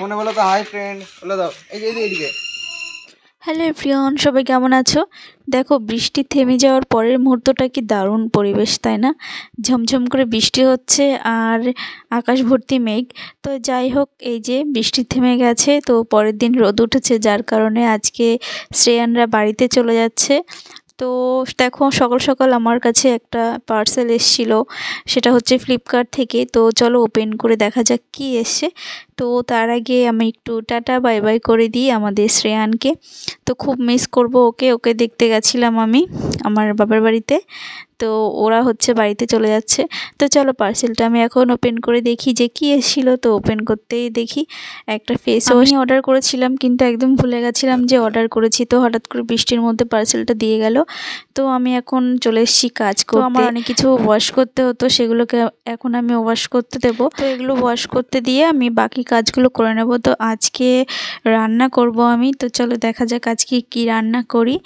ফোনে বলো তো হাই ফ্রেন্ড দাও। এই যে এইদিকে। হ্যালো প্রিয়ন সবাই কেমন আছো? দেখো, বৃষ্টি থেমে যাওয়ার পরের মুহূর্তটা কি দারুণ পরিবেশ, তাই না? ঝমঝম করে বৃষ্টি হচ্ছে আর আকাশ ভর্তি মেঘ। তো যাই হোক, এই যে বৃষ্টি থেমে গেছে, তো পরের দিন রোদ উঠেছে, যার কারণে আজকে শ্রেয়ানরা বাড়িতে চলে যাচ্ছে। তো দেখো সকাল সকাল আমার কাছে একটা পার্সেল এসেছিল, সেটা হচ্ছে ফ্লিপকার্ট থেকে। তো চলো ওপেন করে দেখা যাক কি এসছে। তো তার আগে আমি একটু টাটা বাই বাই করে দিই আমাদের শ্রেয়ানকে। তো খুব মিস করব ওকে ওকে দেখতে গেছিলাম আমি আমার বাবার বাড়িতে। তো ওরা হচ্ছে বাড়িতে চলে যাচ্ছে। তো চলো পার্সেলটা আমি এখন ওপেন করে দেখি যে কী এসেছিল। তো ওপেন করতেই দেখি। একটা ফেস ওয়াশ অর্ডার করেছিলাম কিন্তু একদম ভুলে গেছিলাম যে অর্ডার করেছি। তো হঠাৎ করে বৃষ্টির মধ্যে পার্সেলটা দিয়ে গেল। তো আমি এখন চলে এসেছি কাজ করতে আমার অনেক কিছু ওয়াশ করতে হতো সেগুলোকে এখন আমি ওয়াশ করতে দেবো। তো এগুলো ওয়াশ করতে দিয়ে আমি বাকি কাজগুলো করে নেব। তো আজকে রান্না করব আমি। তো চলো দেখা যাক আজকে কি রান্না করি।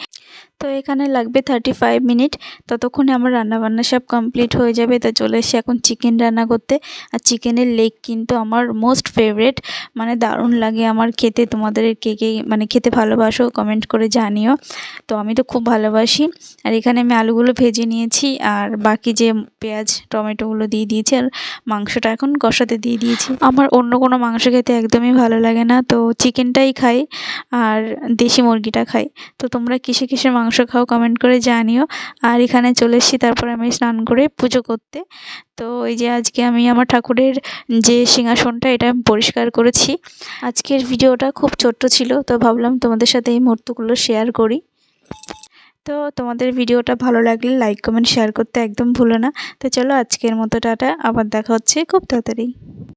তো এখানে লাগবে থার্টি ফাইভ মিনিট ততক্ষণে আমার রান্নাবান্না সব কমপ্লিট হয়ে যাবে। তো চলে এসে এখন চিকেন রান্না করতে। আর চিকেনের লেগ কিন্তু আমার মোস্ট ফেভারেট মানে দারুণ লাগে আমার খেতে। তোমাদের কে কে মানে খেতে ভালোবাসো কমেন্ট করে জানিও। তো আমি তো খুব ভালোবাসি। আর এখানে আমি আলুগুলো ভেজে নিয়েছি। আর বাকি যে পেঁয়াজ, টমেটোগুলো দিয়ে দিয়েছি। আর মাংসটা এখন কষাতে দিয়ে দিয়েছি। আমার অন্য কোনো মাংস খেতে একদমই ভালো লাগে না। তো চিকেনটাই খাই। আর দেশি মুরগিটা খাই। তো তোমরা কিসে কিসের মাংস খাও কমেন্ট করে জানিও। আর এখানে চলে এসেছি, তারপরে আমি স্নান করে পুজো করতে। তো এই যে আজকে আমি আমার ঠাকুরের যে সিংহাসনটা, এটা আমি পরিষ্কার করেছি। আজকের ভিডিওটা খুব ছোট্ট ছিল, তো ভাবলাম তোমাদের সাথে এই মুহূর্তগুলো শেয়ার করি। তো তোমাদের ভিডিওটা ভালো লাগলে লাইক কমেন্ট শেয়ার করতে একদম ভুলো না। তো চলো আজকের মতো টাটা, আবার দেখা হচ্ছে খুব তাড়াতাড়ি।